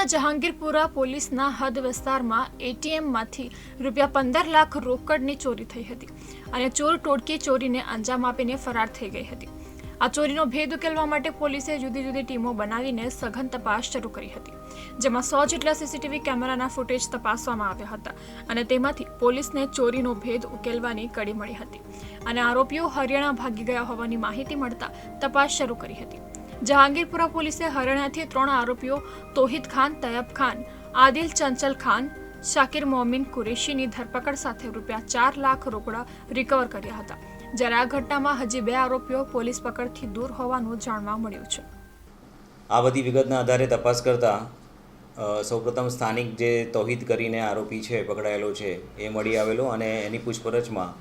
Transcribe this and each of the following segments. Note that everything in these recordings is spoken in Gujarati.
સુરતના જહાંગીરપુરા પોલીસના હદ વિસ્તારમાં એટીએમમાંથી રૂપિયા પંદર લાખ રોકડની ચોરી થઈ હતી અને ચોર ટોળકી ચોરીને અંજામ આપીને ફરાર થઈ ગઈ હતી. આ ચોરીનો ભેદ ઉકેલવા માટે પોલીસે જુદી જુદી ટીમો બનાવીને સઘન તપાસ શરૂ કરી હતી, જેમાં સો જેટલા સીસીટીવી કેમેરાના ફૂટેજ તપાસવામાં આવ્યા હતા અને તેમાંથી પોલીસને ચોરીનો ભેદ ઉકેલવાની કડી મળી હતી અને આરોપીઓ હરિયાણા ભાગી ગયા હોવાની માહિતી મળતા તપાસ શરૂ કરી હતી. જહાંગીરપુરા પોલીસે હરિયાણાથી ત્રણ આરોપીઓ તોહિદ ખાન, તયબ ખાન, આદિલ ચંચલ ખાન, શાકિર મોમિન કુરેશીની ધરપકડ સાથે રૂપિયા ચાર લાખ રોકડા રિકવર કર્યા હતા. જ્યારે આ ઘટનામાં હજી બે આરોપીઓ પોલીસ પકડથી દૂર હોવાનું જાણવા મળ્યું છે. આ બધી વિગતના આધારે તપાસ કરતા સૌપ્રથમ સ્થાનિક જે તૌહિદ કરીને આરોપી છે, પકડાયેલો છે, એ મળી આવેલો અને એની પૂછપરછમાં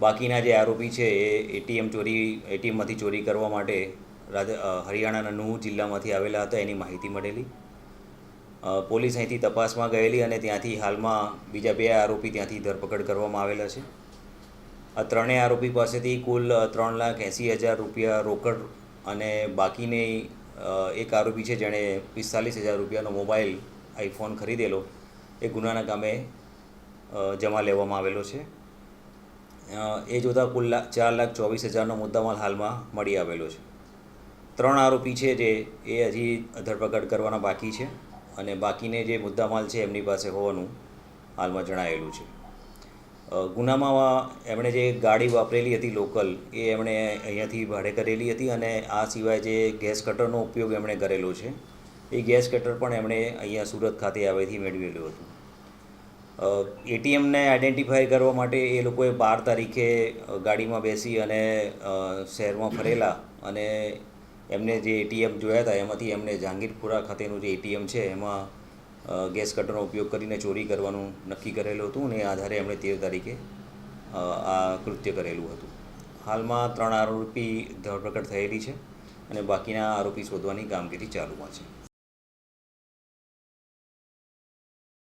બાકીના જે આરોપી છે, એ એટીએમ ચોરી, એટીએમમાંથી ચોરી કરવા માટે હરિયાણાના નુહ જિલ્લામાંથી આવેલા હતા, એની માહિતી મળેલી. પોલીસ અહીંથી તપાસમાં ગયેલી અને ત્યાંથી હાલમાં બીજા બે આરોપી ત્યાંથી ધરપકડ કરવામાં આવેલા છે. આ ત્રણેય આરોપી પાસેથી કુલ ત્રણ લાખ એંસી હજાર રૂપિયા રોકડ અને બાકીની એક આરોપી છે જેણે પિસ્તાલીસ હજાર રૂપિયાનો મોબાઈલ આઈફોન ખરીદેલો. એ ગુનાના કામે જમા લેવામાં આવેલો છે. એ જોતાં કુલ ચાર લાખ ચોવીસ હજારનો મુદ્દામાલ હાલમાં મળી આવેલો છે. ત્રણ આરોપી છે જે એ હજી ધરપકડ કરવાના બાકી છે અને બાકીને જે મુદ્દામાલ છે એમની પાસે હોવાનું હાલમાં જણાયેલું છે. ગુનામાં એમણે જે ગાડી વાપરેલી હતી લોકલ, એ એમણે અહીંયાથી ભાડે કરેલી હતી અને આ સિવાય જે ગેસ કટરનો ઉપયોગ એમણે કરેલો છે, એ ગેસ કટર પણ એમણે અહીંયા સુરત ખાતે આવેથી મેળવેલું હતું. એટીએમને આઈડેન્ટિફાય કરવા માટે એ લોકોએ બાર તારીખે ગાડીમાં બેસી અને શહેરમાં ફરેલા અને એમને જે એટીએમ જોયા હતા, એમાંથી એમને જહાંગીરપુરા ખાતેનું જે એટીએમ છે, એમાં ગેસ કટરનો ઉપયોગ કરીને ચોરી કરવાનું નક્કી કરેલું હતું અને આધારે એમણે તેર તારીખે આ કૃત્ય કરેલું હતું. હાલમાં ત્રણ આરોપી ધરપકડ થયેલી છે અને બાકીના આરોપી શોધવાની કામગીરી ચાલુમાં છે.